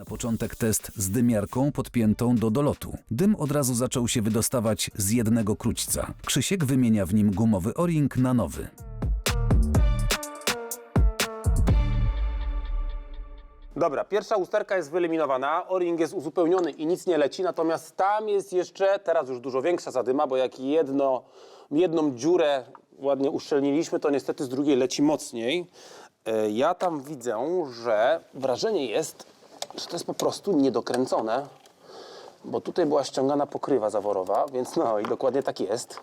Na początek test z dymiarką podpiętą do dolotu. Dym od razu zaczął się wydostawać z jednego krućca. Krzysiek wymienia w nim gumowy o-ring na nowy. Dobra, pierwsza usterka jest wyeliminowana, o-ring jest uzupełniony i nic nie leci, natomiast tam jest jeszcze, teraz już dużo większa zadyma, bo jak jedno, jedną dziurę ładnie uszczelniliśmy, to niestety z drugiej leci mocniej. E, Ja tam widzę, że wrażenie jest, że to jest po prostu niedokręcone, bo tutaj była ściągana pokrywa zaworowa, więc no i dokładnie tak jest.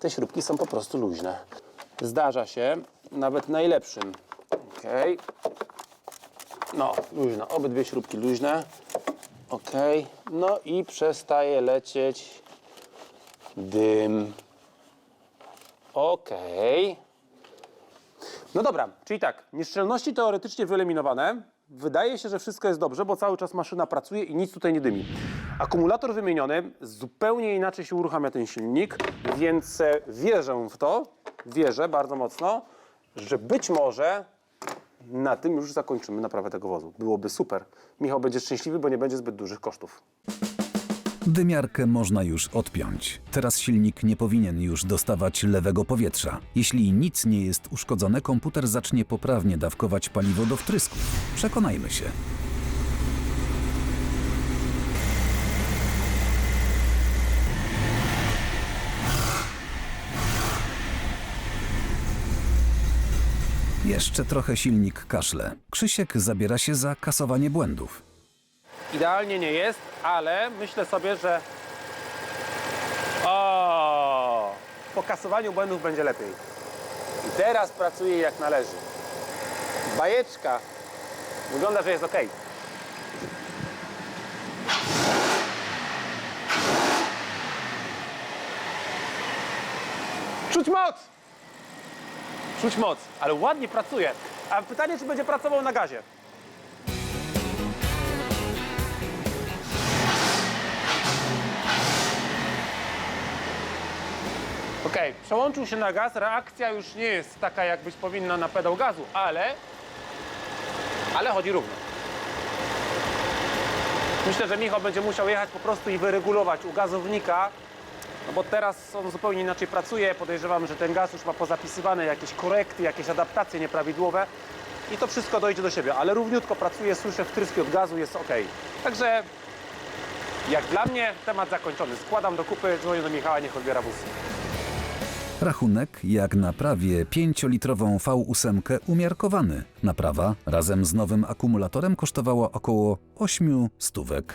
Te śrubki są po prostu luźne. Zdarza się, nawet najlepszym. Okej. No, luźno. Obydwie śrubki luźne. Ok. No i przestaje lecieć dym. Ok. No dobra, czyli tak, nieszczelności teoretycznie wyeliminowane. Wydaje się, że wszystko jest dobrze, bo cały czas maszyna pracuje i nic tutaj nie dymi. Akumulator wymieniony, zupełnie inaczej się uruchamia ten silnik, więc e, wierzę w to, wierzę bardzo mocno, że być może na tym już zakończymy naprawę tego wozu. Byłoby super. Michał będzie szczęśliwy, bo nie będzie zbyt dużych kosztów. Dymiarkę można już odpiąć. Teraz silnik nie powinien już dostawać lewego powietrza. Jeśli nic nie jest uszkodzone, komputer zacznie poprawnie dawkować paliwo do wtrysków. Przekonajmy się. Jeszcze trochę silnik kaszle. Krzysiek zabiera się za kasowanie błędów. Idealnie nie jest, ale myślę sobie, że o, po kasowaniu błędów będzie lepiej. I teraz pracuje jak należy. Bajeczka. Wygląda, że jest ok. Czuć moc! Czuć moc, ale ładnie pracuje. A pytanie, czy będzie pracował na gazie? Okej, przełączył się na gaz, reakcja już nie jest taka, jak być powinna na pedał gazu, ale, ale chodzi równo. Myślę, że Michał będzie musiał jechać po prostu i wyregulować u gazownika, no bo teraz on zupełnie inaczej pracuje. Podejrzewam, że ten gaz już ma pozapisywane jakieś korekty, jakieś adaptacje nieprawidłowe i to wszystko dojdzie do siebie, ale równiutko pracuje, słyszę wtryski od gazu, jest ok. Także jak dla mnie temat zakończony. Składam do kupy, dzwonię do Michała, niech odbiera wóz. Rachunek jak na prawie 5-litrową V8 umiarkowany. Naprawa razem z nowym akumulatorem kosztowała około 8 stówek.